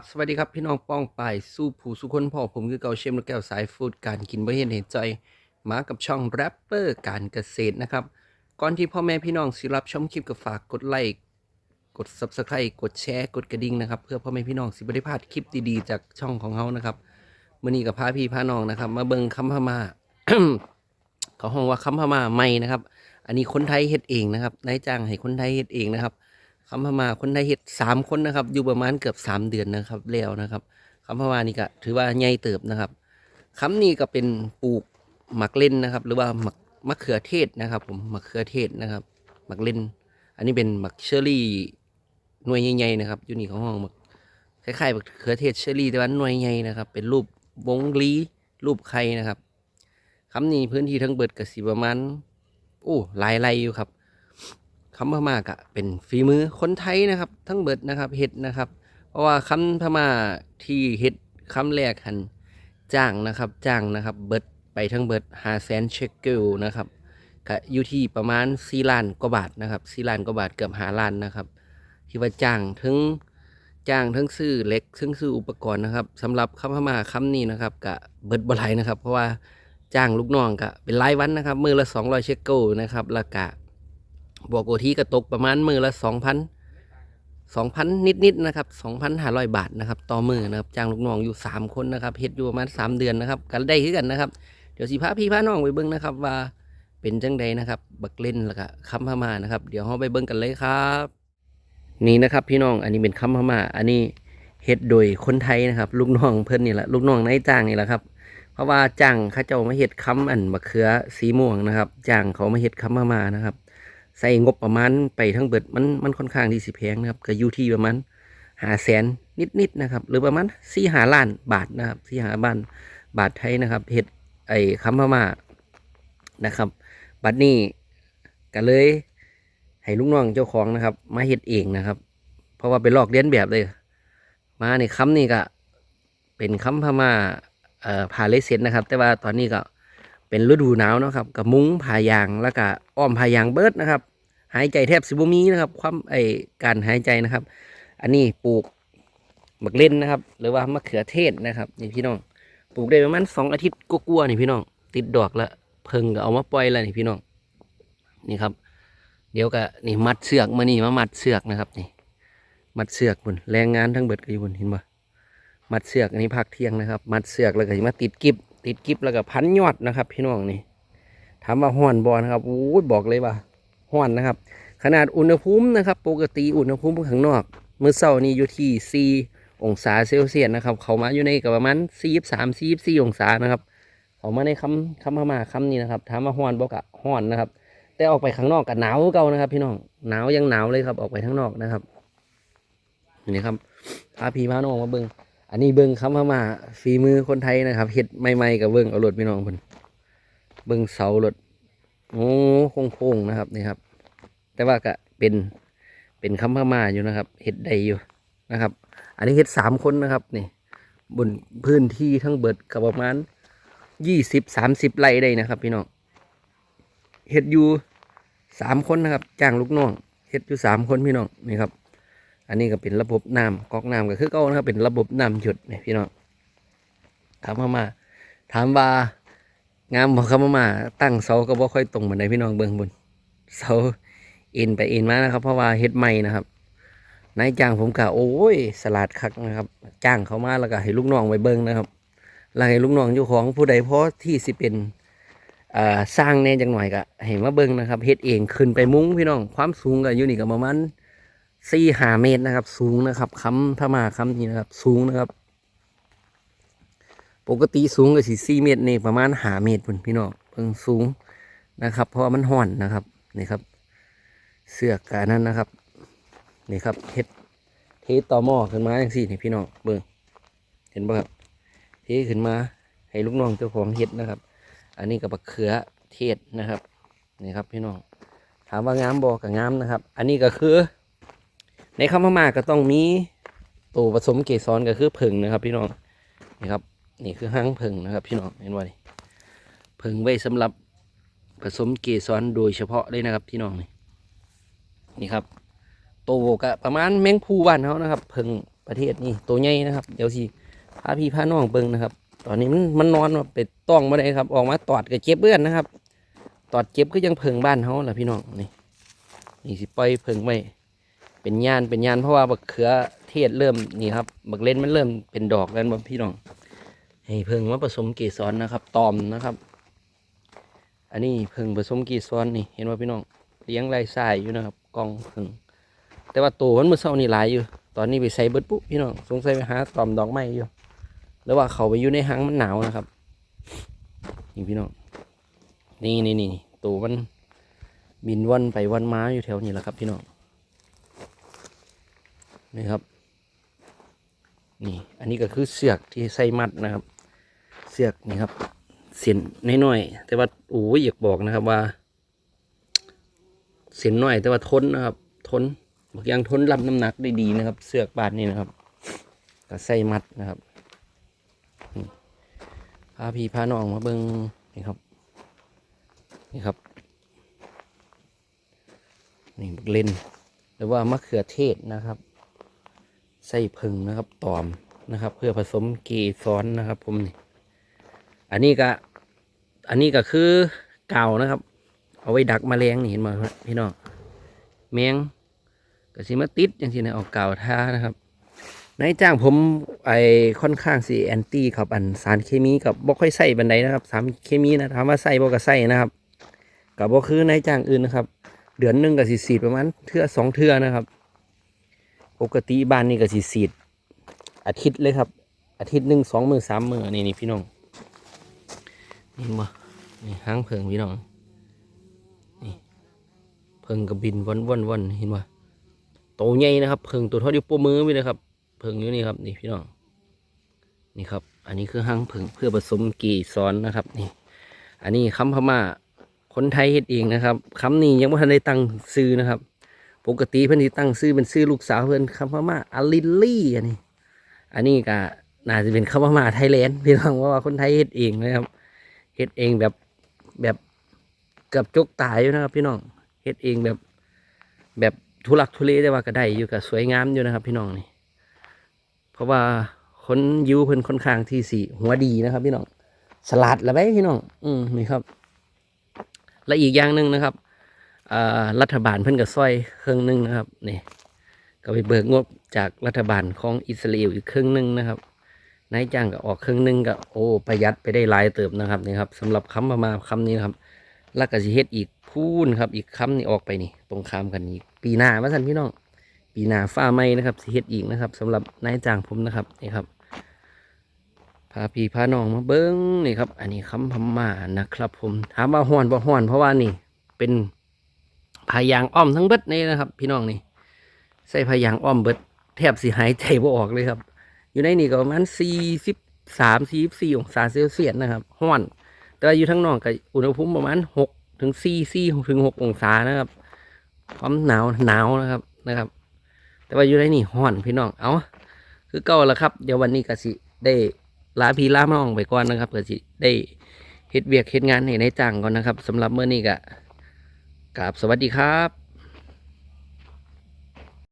บสวัสดีครับพี่น้องป้องไปสู้ผู้สุคนพ่อผมคือเกาเชมและแก้วสายฟูดการกินบ่เห็นเห็นใจมากับช่องแรปเปอร์การเกษตรนะครับ ก่อนที่พ่อแม่พี่น้องสิรับชมคลิปก็ฝากกดไลค์กด Subscribe กดแชร์ กดกระดิ่งนะครับ เพื่อพ่อแม่พี่น้องสิบ่ได้พลาดคลิปดีๆจากช่องของเฮานะครับมื้อนี้กับพาพี่พาน้องนะครับ มาเบิ่งคำพม่าเขาห้องว่าคำพม่าใหม่นะครับ อันนี้คนไทยเฮ็ดเองนะครับนายจ้างให้คนไทยเฮ็ดเองนะครับ คำพม่าคนไทยเฮ็ดสามคนนะครับ อยู่ประมาณเกือบสามเดือนนะครับแล้วนะครับคำพม่านี่ก็ถือว่าใหญ่เติบนะครับคำนี้ก็เป็นปลูกหมักเล่นนะครับ หรือว่าหมักมะเขือเทศนะครับ ผมมะเขือเทศนะครับหมักเล่น อันนี้เป็นหมักเชอรี่หน่วยใหญ่ๆนะครับอยู่นี่ของห้องหมักคล้ายๆมะเขือเทศเชอรี่แต่ว่าหน่วยใหญ่นะครับ เป็นรูปวงลีรูปไข่นะครับคำนี้พื้นที่ทั้งเบิดกับสิประมาณโอ้หลายไรอยู่ครับ คำพม่ากะเป็นฝีมือคนไทยนะครับ ทั้งเบิดนะครับเฮ็ดนะครับ เพราะว่าคำพม่าที่เฮ็ดคำแรกหันจ้างนะครับจ้างนะครับเบิดไปทั้งเบิดหาแสนเชคเกิลนะครับก็อยู่ที่ประมาณ4ล้านกว่าบาทนะครับ4ล้านกว่าบาทเกือบ5ล้านนะครับ ที่ว่าจ้างถึงจ้างทั้งซื้อเล็กทั้งซื้ออุปกรณ์นะครับสำหรับคำพม่าคำนี้นะครับกะเบิดบ่ไหลายนะครับ เพราะว่าจ้างลูกน้องกะเป็นรายวันนะครับ มือละ200เชคเกิลนะครับแล้วกะ บวกโอทีก็ตกประมาณมือละสองพันสองพันนิดๆนะครับสองพันห้าร้อยบาทนะครับต่อมือนะครับจ้างลูกน้องอยู่สามคนนะครับเฮ็ดอยู่ประมาณสามเดือนนะครับกันได้คือกันนะครับ เดี๋ยวสิพาพี่พาน้องไปเบิ้งนะครับ ว่าเป็นจังใดนะครับบักเล่นแล้วก็คำพม่านะครับ เดี๋ยวเราไปเบิ้งกันเลยครับ นี่นะครับพี่น้องอันนี้เป็นคำพม่าอันนี้เฮ็ดโดยคนไทยนะครับ ลูกน้องเพิ่นนี่แหละลูกน้องนายจ้างนี่แหละครับ เพราะว่าจ้างเขาเจ้ามาเฮ็ดคำอันมะเขือสีม่วงนะครับจ้างเขามาเฮ็ดคำพม่านะครับ ใส่งบประมาณไปทั้งเบิดมันมันค่อนข้างที่สิแพงนะครับก็อยู่ที่ประมาณหาแสนนิดๆนะครับ หรือประมาณสี่หาล้านบาทนะครับสี่หาบ้านบาทไทยนะครับเฮ็ดไอ้คำพม่านะครับบัดนี้ก็เลยให้ลูกน้องเจ้าของนะครับ มาเฮ็ดเองนะครับ เพราะว่าไปลอกเลียนแบบเลย มาในคำนี้ก็เป็นคำพม่าเอ่อผ่าเลเซนนะครับ แต่ว่าตอนนี้ก็ เป็นฤดูหนาวเนาะครับกับมุ้งผ้ายางแล้วก็อ้อมผ้ายางเบิดนะครับ หายใจแทบสิบมีนะครับ ความไอการหายใจนะครับ อันนี้ปลูกบักเล่นนะครับ หรือว่ามะเขือเทศนะครับนี่พี่น้องปลูกได้ประมาณสองอาทิตย์กลัวๆนี่พี่น้อง ติดดอกแล้วเพิ่งก็เอามาปล่อยแล้วนี่พี่น้องนี่ครับ เดี๋ยวก็นี่มัดเสือกมานี่มามัดเสือกนะครับนี่มัดเสือกบนแรงงานทั้งเบิดก็อยู่บนเห็นปะมัดเสือกอันนี้พักเที่ยงนะครับ มัดเสือกแล้วก็มาติดกิบ ติดกิบแล้วก็พันยอดนะครับ พี่น้องนี่ถามว่าห้อนบอนะครับโอ้ยบอกเลยว่าห้อนนะครับ ขนาดอุณหภูมินะครับ ปกติอุณหภูมิข้างนอกมื้อเช้านี้อยู่ที่ 4 องศาเซลเซียสนะครับ เขามาอยู่ในกับประมาณ43 44องศานะครับเขามาในคำคำพม่าคำนี้นะครับถามว่าห้อนบอกอะห้อนนะครับ แต่ออกไปข้างนอกก็หนาวเก่านะครับ พี่น้องหนาวยังหนาวเลยครับออกไปข้างนอกนะครับนี่ครับพาพี่พาน้องมาเบิ่ง อันนี้เบิ้งคำพม่าฝีมือคนไทยนะครับเฮ็ดใหม่ๆกับเบิ้งเอารถพี่น้องเพิ่นเบิ้งเสารถโอ้โค้งๆนะครับนี่ครับ แต่ว่าก็เป็นเป็นคำพม่าอยู่นะครับเฮ็ดได้อยู่นะครับ อันนี้เฮ็ดสามคนนะครับนี่บนพื้นที่ทั้งเบิดกับประมาณยี่สิบสามสิบไร่ได้นะครับ พี่น้องเฮ็ดอยู่สามคนนะครับจ้างลูกน้องเฮ็ดอยู่สามคนพี่น้องนี่ครับ อันนี้ก็เป็นระบบน้ำก๊อกน้ำก็คือเก่านะครับเป็นระบบน้ำหยดนี่พี่น้องถามมามาถามว่างามบอกคำมาตั้งเสาก็บ่ค่อยตรงเหมือนใดพี่น้องเบิ่งบนเสาเอ็นไปเอ็นมานะครับ เพราะว่าเฮ็ดใหม่นะครับนายจ้างผมกะโอ้ยสลัดคักนะครับ จ้างเขามาแล้วก็ให้ลูกน้องไปเบิ่งนะครับแล้วให้ลูกน้องเจ้าของผู้ใดเพราะที่สิเป็นสร้างแน่จังหน่อยก็ให้มาเบิ่งนะครับเฮ็ดเองขึ้นไปมุ้งพี่น้องความสูงก็อยู่นี่ก็ประมาณ สี่หาเมตรนะครับ สูงนะครับคำพม่าคำนี้นะครับ สูงนะครับ ปกติสูงก็สี่สี่เมตรนี่ประมาณหาเมตรพุ่นพี่น้องเพิ่งสูงนะครับ เพราะมันห่อนนะครับนี่ครับ เสือกานั้นนะครับนี่ครับเฮ็ดเทต่อหม้อขึ้นมาอย่างสี่นี่พี่น้องเบิ่งเห็นป่ะครับเทขึ้นมาให้ลูกน้องเจ้าของเฮ็ดนะครับ อันนี้กับบักเขือเทศนะครับนี่ครับพี่น้องถามว่างามบอกกับงามนะครับ อันนี้ก็คือ ในคำพม่าก็ต้องมีตัวผสมเกสรก็คือผึ่งนะครับ พี่น้องนี่ครับนี่คือห้างผึ่งนะครับ พี่น้องเห็นว่านี่ผึ่งไว้สำหรับผสมเกสรโดยเฉพาะเลยนะครับ พี่น้องนี่นี่ครับโตวก็ประมาณแมงภูบ้านเขานะครับผึ่งประเทศนี่ตัวใหญ่นะครับ เดี๋ยวสิพาพี่พาน้องเบิ่งนะครับ ตอนนี้มันมันนอนไปต้องมาได้ครับ ออกมาตอดกับเจ็บเบื่อนนะครับ ตอดเจ็บก็ยังเพิงบ้านเขาแหละพี่น้องนี่นี่สิปล่อยเพิงไว้ เป็นยานเป็นยานเพราะว่าบักเขือเทศเริ่มนี่ครับบักเล่นมันเริ่มเป็นดอกแล้วบ่พี่น้องให้เพิงมาผสมเกสรนะครับ ตอมนะครับ อันนี้เพิงผสมเกสรนี่ เห็นว่าพี่น้องเลี้ยงไร่ทรายอยู่นะครับกองเพิงแต่ว่าตัวมันเมื่อเช้านี่หลายอยู่ ตอนนี้ไปใส่เบิดปุ๊บพี่น้องสงสัยไปหาตอมดอกไม้อยู่หรือว่าเขาไปอยู่ในห้างมันหนาวนะครับนี่พี่น้องนี่นี่นี่ตัวมันบินวันไปวันมาอยู่แถวนี้แหละครับพี่น้อง นี่ครับ นี่อันนี้ก็คือเสือกที่ใส่มัดนะครับ เสือกนี่ครับ เสียนน้อยๆแต่ว่าโอ้ยอยากบอกนะครับว่า เสียนน้อย แต่ว่าทนนะครับ ทนบางอย่างทนรับน้ำหนักได้ดีนะครับ เสือกบาดนี่นะครับก็ใส่มัดนะครับพาพี่พาน้องมาเบิ้งนี่ครับ นี่ครับ นี่บักเลนหรือว่ามะเขือเทศนะครับ ใส่ผึ่งนะครับตอมนะครับ เพื่อผสมเกสรนะครับ ผมนี่อันนี้ก็ อันนี้ก็คือเก่านะครับ เอาไว้ดักแมลงนี่เห็นไหมพี่น้องแมงก็สิมาติดอย่างที่นะเอาเก่าท่านะครับนายจ้างผมไอค่อนข้างสิแอนตี้ครับอันสารเคมีกับบ่ค่อยใส่บันไดนะครับสารเคมีนะถามว่าใส่บ่ก็ใส่นะครับกับบ่คือนายจ้างอื่นนะครับ เดือนหนึ่งก็สิสีประมาณเทื่อสองเทื่อนะครับ ปกติบ้านนี่ก็สิสีดอาทิตย์เลยครับ อาทิตย์หนึ่งสองมือสามมือนี่นี่พี่น้องนี่มานี่ห้างเพิงพี่น้องนี่เพิงกับบินวนวนวนเห็นว่าโตใหญ่นะครับ เพิงตัวเท่านิ้วโป้มือไปเลยครับ เพิงอยู่นี่ครับ นี่พี่น้องนี่ครับ อันนี้คือห้างเพิงเพื่อผสมกีซ้อนนะครับ นี่ อันนี้คำพม่าคนไทยเฮ็ดเองนะครับคำนี้ยังไม่ทันได้ตั้งซื้อนะครับ ปกติเพื่อนที่ตั้งซื้อเป็นซื้อลูกสาวเพื่อนคำพม่าอาลิลลี่อันนี้ อันนี้ก็น่าจะเป็นคำพม่าไทยแลนด์พี่น้องว่าคนไทยเฮ็ดเองนะครับเฮ็ดเองแบบแบบเกับจกตายอยู่นะครับ พี่น้องเฮ็ดเองแบบแบบทุลักทุเลแต่ว่าก็ได้อยู่กับสวยงามอยู่นะครับ พี่น้องนี่ เพราะว่าคนยิวเพิ่นค่อนข้างที่สี่หัวดีนะครับ พี่น้องสลัดละไปพี่น้อง อืมนี่ครับ และอีกอย่างหนึ่งนะครับ รัฐบาลเพิ่นก็ซอยเครื่องหนึงนะครับนี่ก็ไปเบิกงบจากรัฐบาลของอิสราเอลอีกครึ่งหนึงนะครับนายจ้างก็ออกครึ่งหนึงก็โอ้ประหยัดไปได้หลายเติบนะครับนี่ครับสำหรับคำประมาณคำนี้ครับล้วก็สิเฮ็ดอีกพูนครับ อีกคำนี่ออกไปนี่ ตรงข้ากันอีกปีหน้าว่าสันพี่น้อง ปีหน้าฟ้าไหมนะครับสิเฮ็ดอีกนะครับสำหรับนายจ้างผมนะครับนี่ครับพาพี่พาน้องมาเบิ้งนี่ครับ อันนี้คำพม่านะครับ ผมถามว่าห้อนบ่ห้อนเพราะว่านี่เป็น พายางอ้อมทั้งเบิดนี่นะครับ พี่น้องนี่ใส่พายางอ้อมเบิดแทบสิหายใจบ่ออกเลยครับ อยู่ในนี่ก็ประมาณสี่สิบสามสี่สี่องศาเซลเซียสนะครับห้อนแต่อยู่ทั้งนอกก็อุณหภูมิประมาณหกถึงสี่สี่ถึงหกองศานะครับความหนาวหนาวนะครับนะครับ แต่ว่าอยู่ในนี่ห้อนพี่น้องเอาคือเก่าแล้วครับ เดี๋ยววันนี้ก็สิได้ลาพี่ลาน้องไปก่อนนะครับก็สิได้เฮ็ดเวียกเฮ็ดงานให้ในายจ้างก่อนนะครับสำหรับเมื่อนี้ก็ ครับสวัสดีครับ